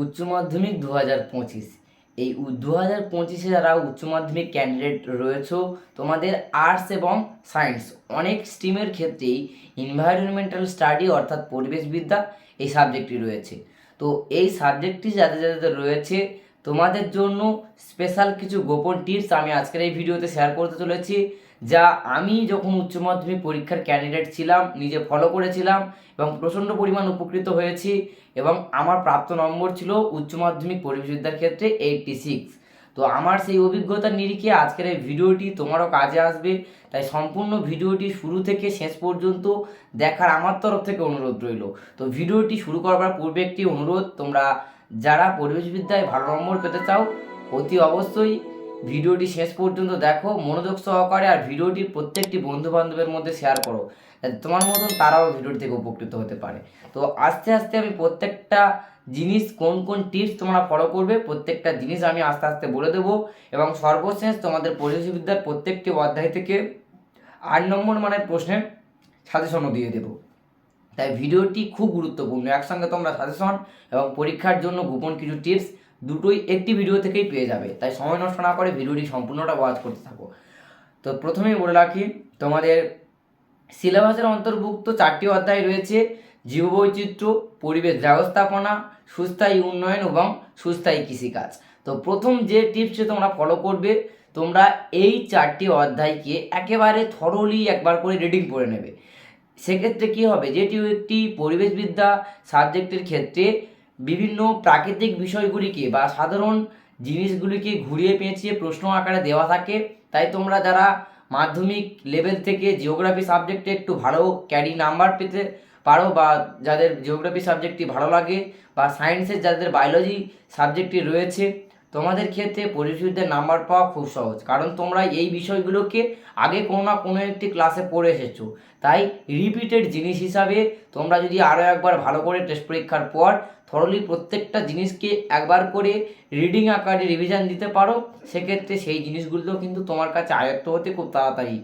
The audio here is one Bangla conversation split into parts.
উচ্চ মাধ্যমিক দু হাজার পঁচিশ। এই দু হাজার পঁচিশে যারা উচ্চ মাধ্যমিক ক্যান্ডিডেট রয়েছে, তোমাদের আর্টস এবং সায়েন্স অনেক স্ট্রিমের ক্ষেত্রেই এনভায়রনমেন্টাল স্টাডি অর্থাৎ পরিবেশবিদ্যা এই সাবজেক্টটি রয়েছে। তো এই সাবজেক্টটি যাদের যাদের রয়েছে, তোমাদের জন্য স্পেশাল কিছু গোপন টিপস আমি আজকের এই ভিডিওতে শেয়ার করতে চলেছি। যা আমি যখন উচ্চ মাধ্যমিক পরীক্ষার ক্যান্ডিডেট ছিলাম, নিজে ফলো করেছিলাম এবং প্রচণ্ড পরিমাণ উপকৃত হয়েছি এবং আমার প্রাপ্ত নম্বর ছিল উচ্চ মাধ্যমিক পরিবেশবিদ্যার ক্ষেত্রে এইটটি সিক্স তো আমার সেই অভিজ্ঞতার নিরিখে আজকের এই ভিডিওটি তোমারও কাজে আসবে। তাই সম্পূর্ণ ভিডিওটি শুরু থেকে শেষ পর্যন্ত দেখার আমার তরফ থেকে অনুরোধ রইল। তো ভিডিওটি শুরু করবার পূর্বে একটি অনুরোধ, তোমরা যারা পরিবেশবিদ্যায় ভালো নম্বর পেতে চাও, অতি অবশ্যই ভিডিওটি শেষ পর্যন্ত দেখো, মনোযোগ সহকারে আর ভিডিওটি প্রত্যেকটি বন্ধু বান্ধবের মধ্যে শেয়ার করো, যাতে তোমার মতন তারাও ভিডিওটি থেকে উপকৃত হতে পারে। তো আস্তে আস্তে আমি প্রত্যেকটা জিনিস, কোন কোন টিপস তোমরা ফলো করবে, প্রত্যেকটা জিনিস আমি আস্তে আস্তে বলে দেবো এবং সর্বশেষ তোমাদের পরিবেশবিদ্যার প্রত্যেকটি অধ্যায় থেকে আট নম্বর মানের প্রশ্নের সাজেশনও দিয়ে দেবো। তাই ভিডিওটি খুব গুরুত্বপূর্ণ। একসঙ্গে তোমরা সাজেশন এবং পরীক্ষার জন্য গোপন কিছু টিপস দুটোই একটি ভিডিও থেকেই পেয়ে যাবে। তাই সময় নষ্ট না করে ভিডিওটি সম্পূর্ণটা ওয়াচ করতে থাকো। তো প্রথমেই বলে রাখি, তোমাদের সিলেবাসের অন্তর্ভুক্ত চারটি অধ্যায় রয়েছে। জীববৈচিত্র্য, পরিবেশ ব্যবস্থাপনা, সুস্থায়ী উন্নয়ন এবং সুস্থায়ী কৃষিকাজ। তো প্রথম যে টিপসটি তোমরা ফলো করবে, তোমরা এই চারটি অধ্যায়কে একেবারে থরলি একবার করে রিডিং করে নেবে। সেক্ষেত্রে কী হবে? যেটি একটি পরিবেশবিদ্যা সাবজেক্টের ক্ষেত্রে বিভিন্ন প্রাকৃতিক বিষয়গুলিকে বা সাধারণ জিনিসগুলিকে ঘুরিয়ে পেঁচিয়ে প্রশ্ন আকারে দেওয়া থাকে। তাই তোমরা যারা মাধ্যমিক লেভেল থেকে জিওগ্রাফি সাবজেক্টে একটু ভালো ক্যারি নাম্বার পেতে পারো বা যাদের জিওগ্রাফি সাবজেক্টটি ভালো লাগে বা সায়েন্সের যাদের বায়োলজি সাবজেক্টটি রয়েছে তোমাদের ক্ষেত্রে পরিবেশবিদ্যার নাম্বার পাওয়া খুব সহজ। কারণ তোমরা এই বিষয়গুলোকে আগে কোনো না কোনো একটি ক্লাসে পড়ে এসেছ। তাই রিপিটেড জিনিস হিসাবে তোমরা যদি আরও একবার ভালো করে টেস্ট পরীক্ষার পর থরলি প্রত্যেকটা জিনিসকে একবার করে রিডিং আকারে রিভিশন দিতে পারো, সেক্ষেত্রে সেই জিনিসগুলো কিন্তু তোমার কাছে আয়ত্ত হতে খুব তাড়াতাড়ি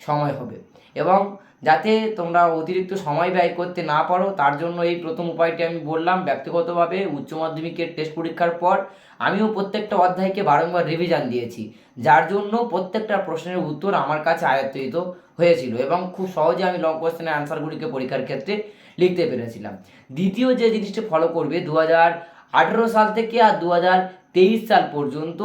সময় হবে। এবং যাতে তোমরা অতিরিক্ত সময় ব্যয় করতে না পারো, তার জন্য এই প্রথম উপায়টি আমি বললাম। ব্যক্তিগতভাবে উচ্চ মাধ্যমিকের টেস্ট পরীক্ষার পর আমিও প্রত্যেকটা অধ্যায়কে বারংবার রিভিশন দিয়েছি, যার জন্য প্রত্যেকটা প্রশ্নের উত্তর আমার কাছে আয়ত্তিত হয়েছিল এবং খুব সহজে আমি লং কোয়েশ্চেনের অ্যান্সারগুলিকে পরীক্ষার ক্ষেত্রে লিখতে পেরেছিলাম। দ্বিতীয় যে জিনিসটি ফলো করবে দু আঠেরো সাল থেকে আর দু তেইশ সাল পর্যন্ত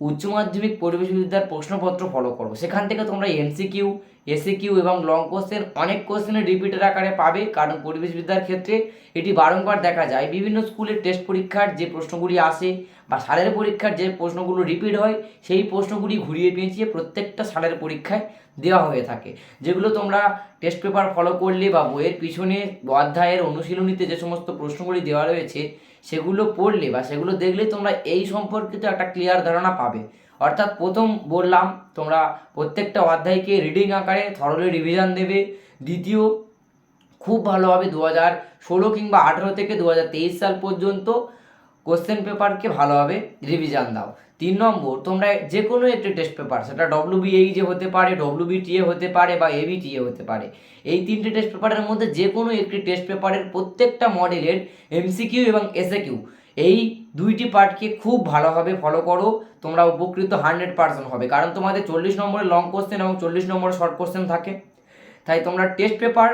উচ্চ মাধ্যমিক পরিবেশবিদ্যার প্রশ্নপত্র ফলো করো সেখান থেকে তোমরা এমসিকিউ এসিকিউ এবং লং কোশ্চেন অনেক কোশ্চেনের রিপিটের আকারে পাবে, কারণ পরিবেশবিদ্যার ক্ষেত্রে এটি বারংবার দেখা যায়। বিভিন্ন স্কুলের টেস্ট পরীক্ষার যে প্রশ্নগুলি আসে বা সালের পরীক্ষার যে প্রশ্নগুলো রিপিট হয়, সেই প্রশ্নগুলি ঘুরিয়ে পেঁচিয়ে প্রত্যেকটা সালের পরীক্ষায় দেওয়া হয়ে থাকে। যেগুলো তোমরা টেস্ট পেপার ফলো করলে বা বইয়ের পিছনে অধ্যায়ের অনুশীলনীতে যে সমস্ত প্রশ্নগুলি দেওয়া রয়েছে, সেগুলো পড়লে বা সেগুলো দেখলে তোমরা এই সম্পর্কিত একটা ক্লিয়ার ধারণা পাবে। অর্থাৎ প্রথম বললাম, তোমরা প্রত্যেকটা অধ্যায়কে রিডিং আকারে থরলি রিভিশন দেবে। দ্বিতীয়, খুব ভালোভাবে দু হাজার ষোলো কিংবা আঠেরো থেকে দু হাজার তেইশ সাল পর্যন্ত কোশ্চেন পেপারকে ভালোভাবে রিভিশন দাও। তিন নম্বর, তোমরা যে কোনো একটি টেস্ট পেপার সেটা ডব্লিউ যে হতে পারে ডব্লিউ বিটিএ হতে পারে বা এবিটিএ হতে পারে, এই তিনটে টেস্ট পেপারের মধ্যে যে কোনো একটি টেস্ট পেপারের প্রত্যেকটা মডেলের এমসিকিউ এবং এসএকিউ এই দুইটি পার্টকে খুব ভালোভাবে ফলো করো, তোমরা উপকৃত হান্ড্রেড পার্সেন্ট হবে। কারণ তোমাদের চল্লিশ নম্বরের লং কোশ্চেন এবং চল্লিশ নম্বরের শর্ট কোশ্চেন থাকে। তাই তোমরা টেস্ট পেপার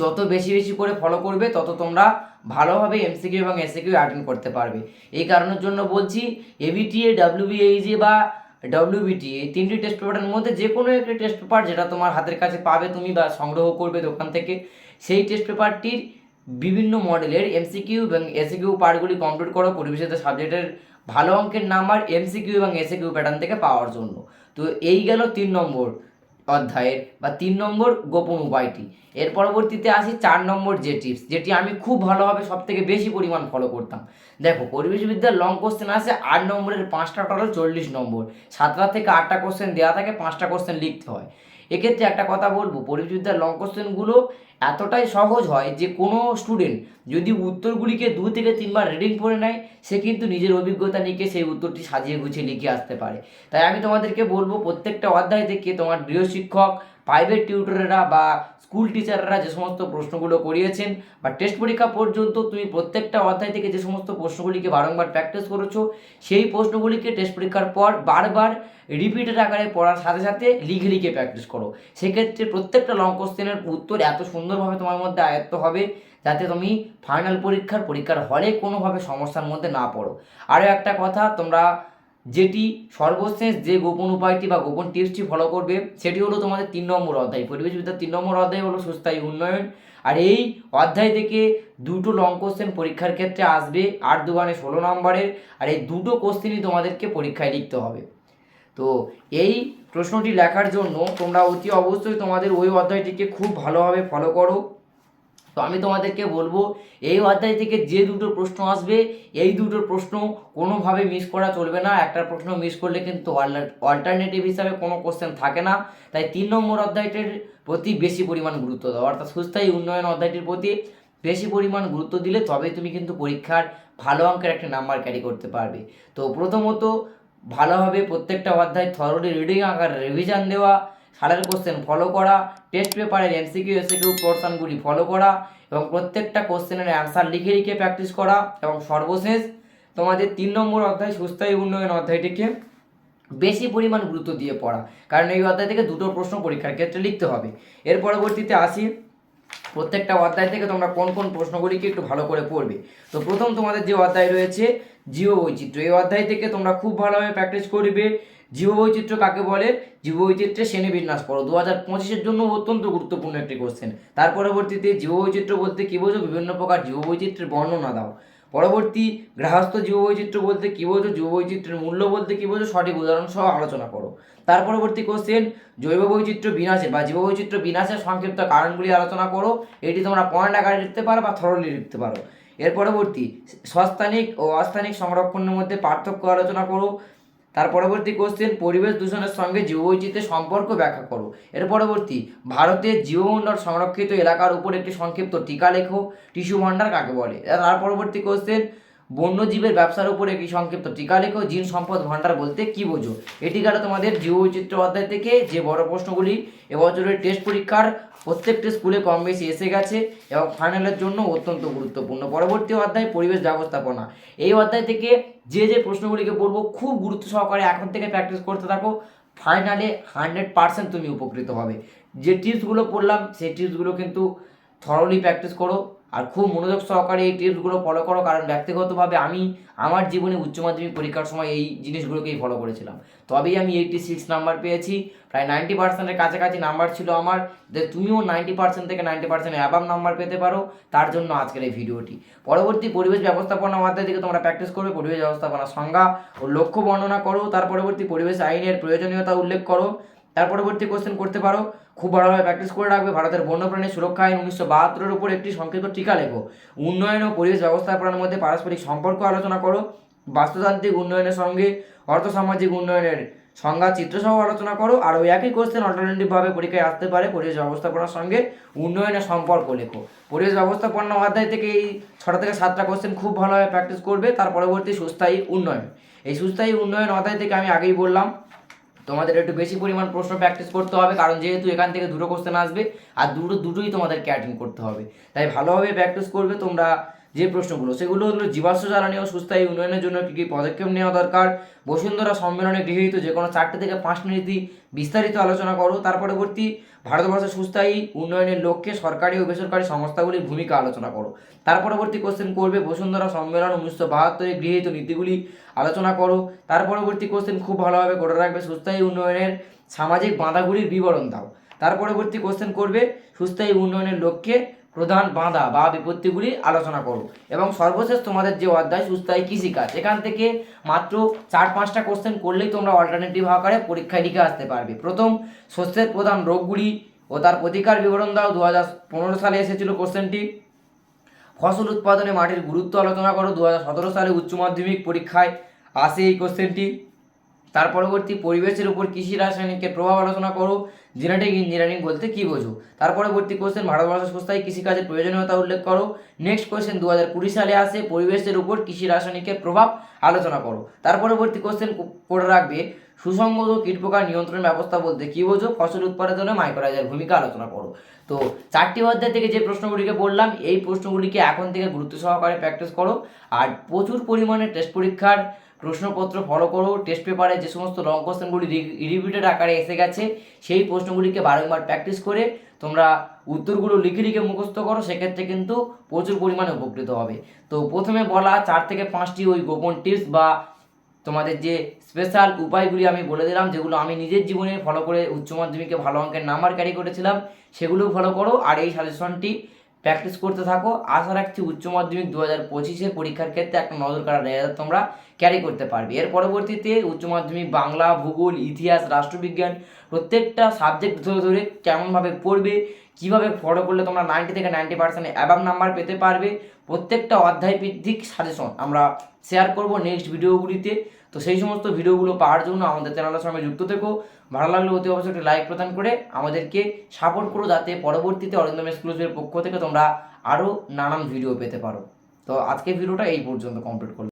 যত বেশি বেশি করে ফলো করবে, তত তোমরা ভালোভাবে এমসিকিউ এবং এসিকিউ অ্যাটেন্ড করতে পারবে। এই কারণের জন্য বলছি এবিটিএ ডাব্লিউবিএইচে বা ডব্লিউবিটি এই তিনটি টেস্ট পেপারের মধ্যে যে কোনো একটি টেস্ট পেপার যেটা তোমার হাতের কাছে পাবে, তুমি বা সংগ্রহ করবে দোকান থেকে, সেই টেস্ট পেপারটির বিভিন্ন মডেলের এমসিকিউ এবং এসিকিউ পার্টগুলি কমপ্লিট করো, পরিবেশিত সাবজেক্টের ভালো অঙ্কের নাম্বার এমসিকিউ এবং এসিকিউ প্যাটার্ন থেকে পাওয়ার জন্য। তো এই গেল তিন নম্বর অধ্যায়ের বা তিন নম্বর গোপন উপায়টি। এর পরবর্তীতে আসি চার নম্বর যে টিপস যেটি আমি খুব ভালোভাবে সব থেকে বেশি পরিমাণ ফলো করতাম। দেখো, পরিবেশবিদ্যার লং কোশ্চেন আসে আট নম্বরের পাঁচটা টোটাল চল্লিশ নম্বর। সাতটা থেকে আটটা কোশ্চেন দেওয়া থাকে, পাঁচটা কোশ্চেন লিখতে হয়। এক্ষেত্রে একটা কথা বলব পরিবেশবিদ্যার লং কোশ্চেনগুলো এতটাই সহজ হয় যে কোনো স্টুডেন্ট যদি উত্তরগুলিকে দু থেকে তিনবার রিডিং পড়ে নেয়, সে কিন্তু নিজের অভিজ্ঞতা নিয়ে সেই উত্তরটি সাজিয়ে গুছিয়ে লিখে আসতে পারে। তাই আমি তোমাদেরকে বলব, প্রত্যেকটা অধ্যায় থেকে তোমার গৃহশিক্ষক প্রাইভেট টিউটরেরা বা স্কুল টিচাররা যে সমস্ত প্রশ্নগুলো করিয়েছেন বা টেস্ট পরীক্ষা পর্যন্ত তুমি প্রত্যেকটা অধ্যায় থেকে যে সমস্ত প্রশ্নগুলিকে বারংবার প্র্যাকটিস করেছ, সেই প্রশ্নগুলিকে টেস্ট পরীক্ষার পর বারবার রিপিটেড আকারে পড়ার সাথে সাথে লিখে লিখে প্র্যাকটিস করো। সেক্ষেত্রে প্রত্যেকটা লং কোশ্চেনের উত্তর এত সুন্দরভাবে তোমার মধ্যে আয়ত্ত হবে যাতে তুমি ফাইনাল পরীক্ষার পরীক্ষার হলে কোনোভাবে সমস্যার মধ্যে না পড়ো। আরও একটা কথা, তোমরা যেটি সর্বশেষ যে গোপন উপায়টি বা গোপন টিপসটি ফলো করবে, সেটি হলো তোমাদের তিন নম্বর অধ্যায়। পরিবেশবিদ্যার তিন নম্বর অধ্যায় হলো সুস্থায়ী উন্নয়ন। আর এই অধ্যায় থেকে দুটো লং কোশ্চেন পরীক্ষার ক্ষেত্রে আসবে আট দুগানে ষোলো নম্বরের। আর এই দুটো কোশ্চেনই তোমাদেরকে পরীক্ষায় লিখতে হবে। তো এই প্রশ্নটি লেখার জন্য তোমরা অতি অবশ্যই তোমাদের ওই অধ্যায়টিকে খুব ভালোভাবে ফলো করো। তো আমি তোমাদেরকে বলব, এই অধ্যায় থেকে যে দুটো প্রশ্ন আসবে, এই দুটো প্রশ্ন কোনোভাবে মিস করা চলবে না। একটা প্রশ্ন মিস করলে কিন্তু অল্টারনেটিভ হিসাবে কোনো কোশ্চেন থাকে না। তাই তিন নম্বর অধ্যায়টির প্রতি বেশি পরিমাণ গুরুত্ব দাও। অর্থাৎ সুস্থায়ী উন্নয়ন অধ্যায়টির প্রতি বেশি পরিমাণ গুরুত্ব দিলে তবে তুমি কিন্তু পরীক্ষার ভালো অঙ্কের একটা নাম্বার ক্যারি করতে পারবে। তো প্রথমত, ভালোভাবে প্রত্যেকটা অধ্যায় থরলি রিডিং আকার রিভিশন দেওয়া সারের কোশ্চেন ফলো করা টেস্ট পেপারের এমসিকিউ এসিকিউ পোর্শনগুলি ফলো করা এবং প্রত্যেকটা কোশ্চেনের অ্যান্সার লিখে লিখে প্র্যাকটিস করা এবং সর্বশেষ তোমাদের তিন নম্বর অধ্যায় সুস্থায়ী উন্নয়ন অধ্যায়টিকে বেশি পরিমাণ গুরুত্ব দিয়ে পড়া। কারণ এই অধ্যায় থেকে দুটো প্রশ্ন পরীক্ষার ক্ষেত্রে লিখতে হবে। এর পরবর্তীতে আসি, প্রত্যেকটা অধ্যায় থেকে তোমরা কোন কোন প্রশ্নগুলিকে একটু ভালো করে পড়বে। তো প্রথম তোমাদের যে অধ্যায় রয়েছে জীব বৈচিত্র্য, এই অধ্যায় থেকে তোমরা খুব ভালোভাবে প্র্যাকটিস করবে। জীব বৈচিত্র্য কাকে বলে? জীব বৈচিত্র্যের শ্রেণীবিন্যাস পড়ো। দু হাজার পঁচিশের জন্য অত্যন্ত গুরুত্বপূর্ণ একটি কোশ্চেন তার পরবর্তীতে জীব বৈচিত্র্য বলতে কী বোঝো? বিভিন্ন প্রকার জীব বৈচিত্র্যের বর্ণনা দাও। পরবর্তী গৃহস্থ জীব বৈচিত্র্য বলতে কী বোঝো? জীব বৈচিত্র্যের মূল্য বলতে কী বোঝো? সঠিক উদাহরণ সহ আলোচনা করো। তার পরবর্তী কোশ্চেন জৈব বৈচিত্র্য বিনাশের বা জীব বৈচিত্র্য বিনাশের সংক্ষিপ্ত কারণগুলি আলোচনা করো। এটি তোমরা পয়েন্ট আকারে লিখতে পারো বা থরলি লিখতে পারো। এর পরবর্তী সস্থানিক ও অস্থানিক সংরক্ষণের মধ্যে পার্থক্য আলোচনা করো। তার পরবর্তী কোশ্চেন পরিবেশ দূষণের সঙ্গে জীববৈচিত্র্যের সম্পর্ক ব্যাখ্যা করো। এর পরবর্তী, ভারতের জীবমণ্ডল সংরক্ষিত এলাকার উপর একটি সংক্ষিপ্ত টিকা লেখো। টিস্যু ভাণ্ডার কাকে বলে? তার পরবর্তী কোশ্চেন বন্যজীবের ব্যবসার উপর একটি সংক্ষিপ্ত টিকা লেখো। জিন সম্পদ ভাণ্ডার বলতে কি বোঝো? এটি গেল তোমাদের জীব জীববৈচিত্র্য অধ্যায় থেকে যে বড় প্রশ্নগুলি এবছরের টেস্ট পরীক্ষার প্রত্যেকটি স্কুলে কম বেশি এসে গেছে এবং ফাইনালের জন্য অত্যন্ত গুরুত্বপূর্ণ। পরবর্তী অধ্যায়, পরিবেশ ব্যবস্থাপনা। এই অধ্যায় থেকে যে যে প্রশ্নগুলিকে বলব খুব গুরুত্ব সহকারে এখন থেকে প্র্যাকটিস করতে থাকো। ফাইনালে হান্ড্রেড পার্সেন্ট তুমি উপকৃত হবে। যে টিপসগুলো পড়লাম, সেই টিপসগুলো কিন্তু থরলি প্র্যাকটিস করো। আর খুব মনোযোগ সহকারে এই টিপসগুলো ফলো করো, কারণ ব্যক্তিগতভাবে আমি আমার জীবনে উচ্চ মাধ্যমিক পরীক্ষার সময় এই জিনিসগুলোকেই ফলো করেছিলাম। তবেই আমি এইটটি সিক্স নাম্বার পেয়েছি, প্রায় নাইনটি পার্সেন্টের কাছাকাছি নাম্বার ছিল আমার। যে তুমিও নাইনটি পার্সেন্ট থেকে নাইনটি পার্সেন্ট অ্যাবাভ নাম্বার পেতে পারো, তার জন্য আজকের এই ভিডিওটি। পরবর্তী পরিবেশ ব্যবস্থাপনা মাধ্যমে থেকে তোমরা প্র্যাকটিস করবে, পরিবেশ ব্যবস্থাপনা সংজ্ঞা ও লক্ষ্য বর্ণনা করো, তার পরবর্তী পরিবেশ আইনের প্রয়োজনীয়তা উল্লেখ করো। তার পরবর্তী কোশ্চেন করতে পারো। খুব ভালোভাবে প্র্যাকটিস করে রাখবে। ভারতের বন্যপ্রাণী সুরক্ষা আইন উনিশশো বাহাত্তরের উপর একটি সংক্ষিপ্ত টিকা লেখো। উন্নয়ন ও পরিবেশ ব্যবস্থাপনার মধ্যে পারস্পরিক সম্পর্ক আলোচনা করো। বাস্তুতান্ত্রিক উন্নয়নের সঙ্গে অর্থসামাজিক উন্নয়নের সংজ্ঞা চিত্রসহ আলোচনা করো। আর ওই একই কোশ্চেন অল্টারনেটিভভাবে পরীক্ষায় আসতে পারে। পরিবেশ ব্যবস্থাপনার সঙ্গে উন্নয়নের সম্পর্ক লেখো। পরিবেশ ব্যবস্থাপনা অধ্যায় থেকে এই ছটা থেকে সাতটা কোশ্চেন খুব ভালোভাবে প্র্যাকটিস করবে। তার পরবর্তী সুস্থায়ী উন্নয়ন। এই সুস্থায়ী উন্নয়ন অধ্যায় থেকে আমি আগেই বললাম তোমাদের একটু বেশি পরিমাণ প্রশ্ন প্র্যাকটিস করতে হবে, কারণ যেহেতু এখান থেকে দুটো কোশ্চেন আসবে, আর দুটো দুটোই তোমাদেরকে অ্যাটেন্ড করতে হবে। তাই ভালোভাবে প্র্যাকটিস করবে, তোমরা যে প্রশ্নগুলো, সেগুলো হলো জীবাশ্ম জ্বালানি ও সুস্থায়ী উন্নয়নের জন্য কী কী পদক্ষেপ নেওয়া দরকার? বসুন্ধরা সম্মেলনে গৃহীত যে কোনো চারটে থেকে পাঁচটি নীতি বিস্তারিত আলোচনা করো। তার পরবর্তী ভারতবর্ষের সুস্থায়ী উন্নয়নের লক্ষ্যে সরকারি ও বেসরকারি সংস্থাগুলির ভূমিকা আলোচনা করো। তার পরবর্তী কোশ্চেন করবে বসুন্ধরা সম্মেলন উনিশশো বাহাত্তরে গৃহীত নীতিগুলি আলোচনা করো। তার পরবর্তী কোশ্চেন খুব ভালোভাবে করে রাখবে, সুস্থায়ী উন্নয়নের সামাজিক বাঁধাগুলির বিবরণ দাও। তার পরবর্তী কোশ্চেন করবে, সুস্থায়ী উন্নয়নের লক্ষ্যে প্রধান বাঁধা বা বিপত্তিগুলি আলোচনা করো। এবং সর্বশেষ তোমাদের যে অধ্যায়, সুস্থায়ী কৃষিকাজ এখান থেকে মাত্র চার পাঁচটা কোশ্চেন করলেই তোমরা অল্টারনেটিভ আকারে পরীক্ষায় লিখে আসতে পারবে। প্রথম, শস্যের প্রধান রোগগুলি ও তার প্রতিকার বিবরণ দাও। দু হাজার পনেরো সালে এসেছিল কোশ্চেনটি ফসল উৎপাদনে মাটির গুরুত্ব আলোচনা করো। দু হাজার সতেরো সালে উচ্চ মাধ্যমিক পরীক্ষায় আসে এই কোশ্চেনটি তার পরবর্তী পরিবেশের উপর কৃষি রাসায়নিকের প্রভাব আলোচনা করো। জেনেটিক ইঞ্জিনিয়ারিং বলতে কি বোঝো? তার পরবর্তী কোশ্চেন ভারতবর্ষ সংস্থায় কৃষিকাজের প্রয়োজনীয়তা উল্লেখ করো। নেক্সট কোশ্চেন দু হাজার কুড়ি সালে আসে, পরিবেশের উপর কৃষি রাসায়নিকের প্রভাব আলোচনা করো। তার পরবর্তী কোশ্চেন করে রাখবে, সুসংগত কীটপোকা নিয়ন্ত্রণ ব্যবস্থা বলতে কি বোঝো? ফসল উৎপাদনে মাইক্রোরাইজার ভূমিকা আলোচনা করো। তো চারটি অধ্যায় থেকে যে প্রশ্নগুলিকে বললাম এই প্রশ্নগুলিকে এখন থেকে গুরুত্ব সহকারে প্র্যাকটিস করো। আর প্রচুর পরিমাণে টেস্ট পরীক্ষার প্রশ্নপত্র ফলো করো টেস্ট পেপারে যে সমস্ত লং কোশ্চেনগুলি রিপিটেড আকারে এসে গেছে, সেই প্রশ্নগুলিকে বারংবার প্র্যাকটিস করে তোমরা উত্তরগুলো লিখে লিখে মুখস্থ করো, সেক্ষেত্রে কিন্তু প্রচুর পরিমাণে উপকৃত হবে। তো প্রথমে বলা চার থেকে পাঁচটি ওই গোপন টিপস বা তোমাদের যে স্পেশাল উপায়গুলি আমি বলে দিলাম, যেগুলো আমি নিজের জীবনে ফলো করে উচ্চ মাধ্যমিকে ভালো অঙ্কের নাম্বার ক্যারি করেছিলাম, সেগুলো ফলো করো। আর এই সাজেশনটি প্র্যাকটিস করতে থাকো। আশা রাখছি উচ্চ মাধ্যমিক দু হাজার পঁচিশে পরীক্ষার ক্ষেত্রে একটা নজর কাড়া রেজাল্ট তোমরা ক্যারি করতে পারবে। এর পরবর্তীতে উচ্চ মাধ্যমিক, বাংলা, ভূগোল, ইতিহাস, রাষ্ট্রবিজ্ঞান প্রত্যেকটা সাবজেক্ট ধরে ধরে কেমনভাবে পড়বে, কীভাবে ফলো করলে তোমরা নাইনটি থেকে নাইনটি পার্সেন্ট অ্যাবাভ নাম্বার পেতে পারবে, প্রত্যেকটা অধ্যায় ভিত্তিক সাজেশন আমরা শেয়ার করব নেক্সট ভিডিওগুলিতে তো সেই সমস্ত ভিডিওগুলো পাওয়ার জন্য আমাদের চ্যানেলের সঙ্গে যুক্ত থেকো। ভালো লাগলে অতি অবশ্যই একটি লাইক প্রদান করে আমাদেরকে সাপোর্ট করো যাতে পরবর্তীতে অরিন্দম এক্সক্লুসিভের পক্ষ থেকে তোমরা আরও নানান ভিডিও পেতে পারো। তো আজকে ভিডিওটা এই পর্যন্ত কমপ্লিট করলাম।